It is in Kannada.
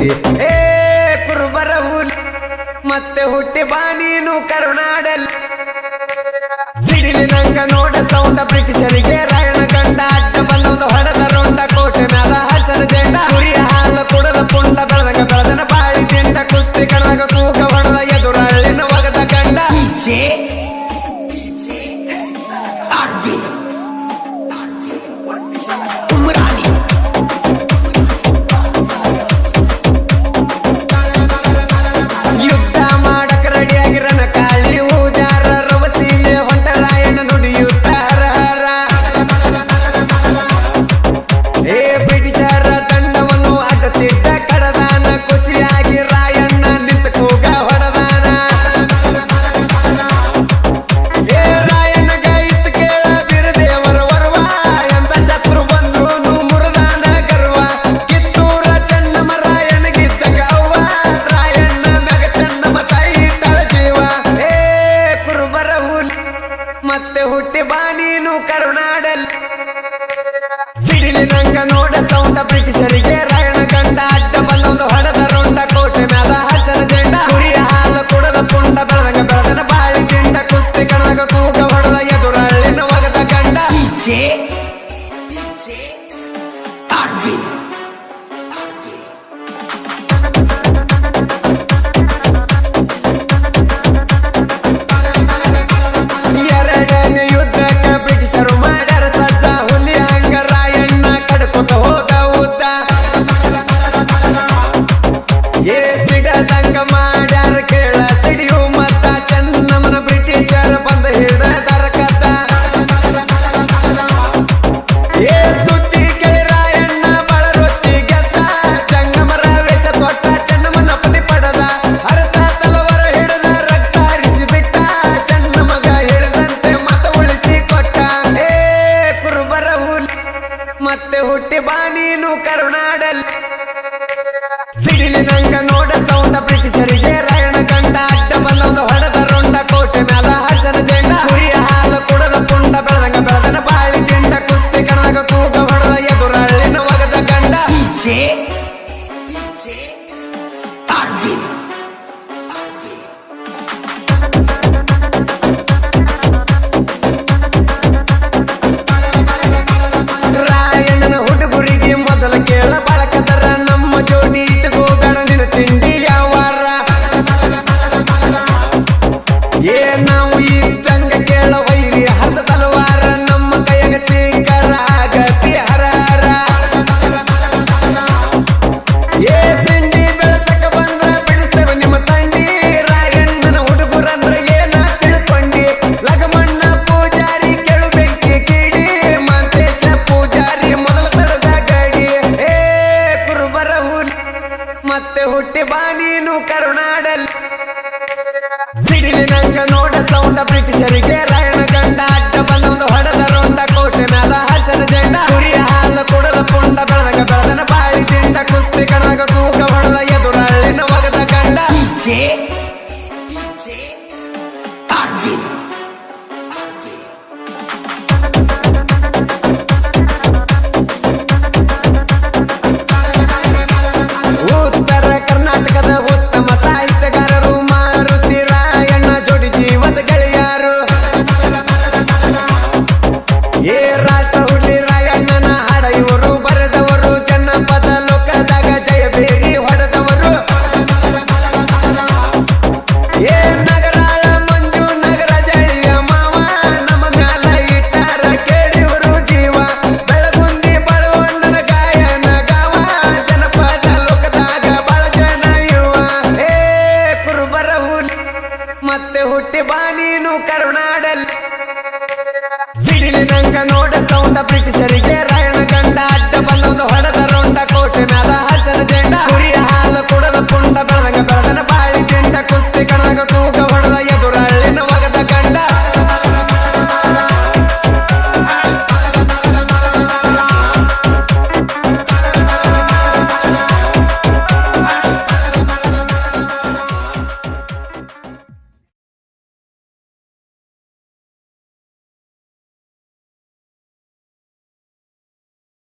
ಕೀರ್ತಿ ಏ, ಕುರುಬರ ಹುಲಿ ಮತ್ತೆ ಹುಟ್ಟಿ ಬಾ ನೀನು ಕರುನಾಡಲ್ಲಿ. ಸಿಡಿಲಿ ನಂಗ ನೋಡ ಸೌಂದ ಬ್ರಿಟಿಷರಿಗೆ ರಾಯಣ ಗಂಡ ಅಡ್ಡ ಬಂದೊಂದು ಹೊಡೆದ ರೊಂಡ ಕೋಟೆ ಮ್ಯಾಲ ಹಸರ ಜೆಂಡ. ಹುರಿಯ ಹಾಲು ಕುಡದ ಪುಂಡ ಬೆಳೆದಂಗ ಬೆಳೆದನ ಬಾಳಿ ತಿಂಡ ಕುಸ್ತಿ ಕಣದಾಗ ಕೂಗ ಹೊಡೆದ ಎದುರಳ್ಳಿನ ಒಗದ ಗಂಡ. ಯುದ್ಧ ನಂಗ ನೋಡ ಸೌಂಡ ಬ್ರಿಟಿಷರಿಗೆ ರಾಯಣ ಗಂಡ ಅಡ್ಡ ಬಂದೊಂದು ಹೊಡೆದ ರೋಂಡ ಕೋಟೆ ಮ್ಯಾಲ ಹರ್ಸನ ಜೆಂಡ. ಕುರಿಯ ಹಾಲು ಕುಡದ ಪುಂಡ ಬೆಳೆದಂಗ ಬೆಳೆದನ ಬಾಳಿ ತಿಂಡ ಕುಸ್ತಿ ಕಣದಾಗ ಕೂಗ ಹೊಡೆದ ಎದುರಳ್ಳಿನ ಒಗದ ಗಂಡ. ಎರಡನೇ ಹುಟ್ಟಿ ಬಾ ನೀನು ಕರುನಾಡಲ್ಲಿ. ಸಿಡಿಲಿ ನಂಗ ನೋಡ ಸೌಂದ ಬ್ರಿಟಿಷರಿಗೆ ಮತ್ತೆ ಹುಟ್ಟಿ ಬಾ ನೀನು ಕರುನಾಡಲ್ ಸಿಡಿಲಿ ನಂಗ ನೋಡ ಸೌಂಡ ಬ್ರಿಟಿಷರಿಗೆ ರಾಯಣ ಗಂಡ ಅಡ್ಡ ಬಂದೊಂದು ಹೊಡೆದ ರೊಂಡ ಕೋಟೆ ಮ್ಯಾಲ ಹರ್ಷನ ಜಂಡ ಹುರಿಯ ಹಾಲ ಕುಡದ ಪುಂಡ ಬೆಳದಗ ಬೆಳದನ ಬಾಳಿ ತಿಂಡ ಕುಸ್ತಿ ಕಣಗ ಕೂಗ ಹೊಡೆದ ಎದುರಳ್ಳಿನ ಒಗದ ಗಂಡ. ಚೇ കരുണാടൽ. വിടിലിനങ്ങ നോ